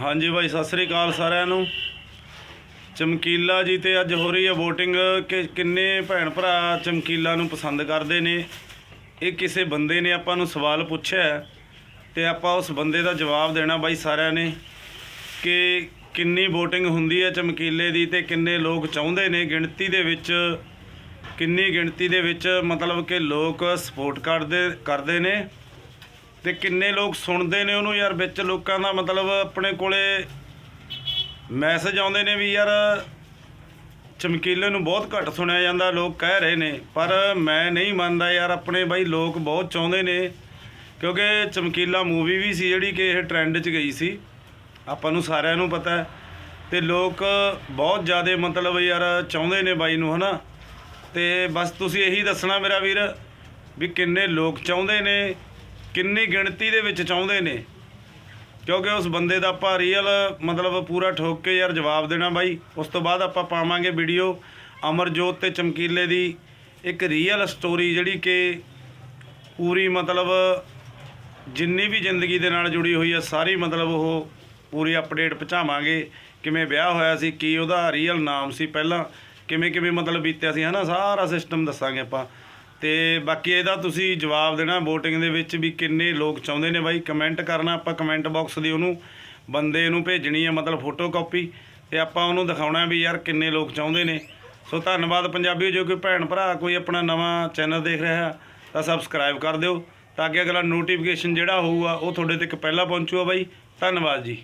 ਹਾਂਜੀ ਭਾਈ, ਸਤਿ ਸ੍ਰੀ ਅਕਾਲ ਸਾਰਿਆਂ ਨੂੰ। ਚਮਕੀਲਾ ਜੀ ਤੇ ਅੱਜ ਹੋ ਰਹੀ ਹੈ VOTING ਕਿ ਕਿੰਨੇ ਭੈਣ ਭਰਾ ਚਮਕੀਲਾ ਨੂੰ ਪਸੰਦ ਕਰਦੇ ਨੇ? ਇਹ ਕਿਸੇ ਬੰਦੇ ਨੇ ਆਪਾਂ ਨੂੰ ਸਵਾਲ ਪੁੱਛਿਆ ਹੈ ਤੇ ਆਪਾਂ ਉਸ ਬੰਦੇ ਦਾ ਜਵਾਬ ਦੇਣਾ ਬਾਈ ਸਾਰਿਆਂ ਨੇ ਕਿ ਕਿੰਨੀ VOTING ਹੁੰਦੀ ਹੈ ਚਮਕੀਲੇ ਦੀ ਤੇ ਕਿੰਨੇ ਲੋਕ ਚਾਹੁੰਦੇ ਨੇ? ਗਿਣਤੀ ਦੇ ਵਿੱਚ ਕਿੰਨੀ ਗਿਣਤੀ ਦੇ ਵਿੱਚ ਮਤਲਬ ਕਿ ਲੋਕ ਸਪੋਰਟ ਕਰਦੇ ਕਰਦੇ ਨੇ? ਤੇ ਕਿੰਨੇ ਲੋਕ ਸੁਣਦੇ ਨੇ ਉਹਨੂੰ ਯਾਰ ਵਿੱਚ ਲੋਕਾਂ ਦਾ ਮਤਲਬ ਆਪਣੇ ਕੋਲੇ ਮੈਸੇਜ ਆਉਂਦੇ ਨੇ ਵੀ ਯਾਰ ਚਮਕੀਲੇ ਨੂੰ ਬਹੁਤ ਘੱਟ ਸੁਣਿਆ ਜਾਂਦਾ, ਲੋਕ ਕਹਿ ਰਹੇ ਨੇ, ਪਰ ਮੈਂ ਨਹੀਂ ਮੰਨਦਾ ਯਾਰ ਆਪਣੇ ਬਾਈ ਲੋਕ ਬਹੁਤ ਚਾਹੁੰਦੇ ਨੇ, ਕਿਉਂਕਿ ਚਮਕੀਲਾ ਮੂਵੀ ਵੀ ਸੀ ਜਿਹੜੀ ਕਿ ਇਹ ਟ੍ਰੈਂਡ 'ਚ ਗਈ ਸੀ, ਆਪਾਂ ਨੂੰ ਸਾਰਿਆਂ ਨੂੰ ਪਤਾ ਹੈ, ਤੇ ਲੋਕ ਬਹੁਤ ਜ਼ਿਆਦਾ ਮਤਲਬ ਯਾਰ ਚਾਹੁੰਦੇ ਨੇ ਬਾਈ ਨੂੰ, ਹਨਾ? ਤੇ ਬਸ ਤੁਸੀਂ ਇਹੀ ਦੱਸਣਾ ਮੇਰਾ ਵੀਰ ਵੀ ਕਿੰਨੇ ਲੋਕ ਚਾਹੁੰਦੇ ਨੇ ਕਿੰਨੀ ਗਿਣਤੀ ਦੇ ਵਿੱਚ ਚਾਹੁੰਦੇ ਨੇ? ਕਿਉਂਕਿ ਉਸ ਬੰਦੇ ਦਾ ਆਪਾਂ ਰੀਅਲ ਮਤਲਬ ਪੂਰਾ ਠੋਕ ਕੇ ਯਾਰ ਜਵਾਬ ਦੇਣਾ ਬਾਈ। ਉਸ ਤੋਂ ਬਾਅਦ ਆਪਾਂ ਪਾਵਾਂਗੇ ਵੀਡੀਓ ਅਮਰਜੋਤ ਤੇ ਚਮਕੀਲੇ ਦੀ ਇੱਕ ਰੀਅਲ ਸਟੋਰੀ ਜਿਹੜੀ ਕਿ ਪੂਰੀ ਮਤਲਬ ਜਿੰਨੀ ਵੀ ਜ਼ਿੰਦਗੀ ਦੇ ਨਾਲ ਜੁੜੀ ਹੋਈ ਹੈ ਸਾਰੀ ਮਤਲਬ ਉਹ ਪੂਰੀ ਅਪਡੇਟ ਪਹੁੰਚਾਵਾਂਗੇ। ਕਿਵੇਂ ਵਿਆਹ ਹੋਇਆ ਸੀ, ਕੀ ਉਹਦਾ ਰੀਅਲ ਨਾਮ ਸੀ ਪਹਿਲਾਂ ਕਿਵੇਂ ਕਿਵੇਂ ਮਤਲਬ ਬੀਤਿਆ ਸੀ, ਹਨਾ? ਸਾਰਾ ਸਿਸਟਮ ਦੱਸਾਂਗੇ ਆਪਾਂ। ਤੇ ਬਾਕੀ ਇਹਦਾ ਤੁਸੀਂ ਜਵਾਬ ਦੇਣਾ VOTING ਦੇ ਵਿੱਚ ਵੀ ਕਿੰਨੇ ਲੋਕ ਚਾਹੁੰਦੇ ਨੇ ਬਾਈ? ਕਮੈਂਟ ਕਰਨਾ, ਆਪਾਂ ਕਮੈਂਟ ਬਾਕਸ ਦੀ ਉਹਨੂੰ ਬੰਦੇ ਨੂੰ ਭੇਜਣੀ ਹੈ ਮਤਲਬ ਫੋਟੋ ਕਾਪੀ ਤੇ ਆਪਾਂ ਉਹਨੂੰ ਦਿਖਾਉਣਾ ਵੀ ਯਾਰ ਕਿੰਨੇ ਲੋਕ ਚਾਹੁੰਦੇ ਨੇ। ਸੋ ਧੰਨਵਾਦ ਪੰਜਾਬੀਓ, ਜੋ ਕੋਈ ਭੈਣ ਭਰਾ ਕੋਈ ਆਪਣਾ ਨਵਾਂ ਚੈਨਲ ਦੇਖ ਰਿਹਾ ਤਾਂ ਸਬਸਕ੍ਰਾਈਬ ਕਰ ਦਿਓ, ਤਾਂ ਕਿ ਅਗਲਾ ਨੋਟੀਫਿਕੇਸ਼ਨ ਜਿਹੜਾ ਹੋਊਗਾ, ਉਹ ਤੁਹਾਡੇ ਤੱਕ ਪਹਿਲਾਂ ਪਹੁੰਚੂਗਾ ਬਾਈ। ਧੰਨਵਾਦ ਜੀ।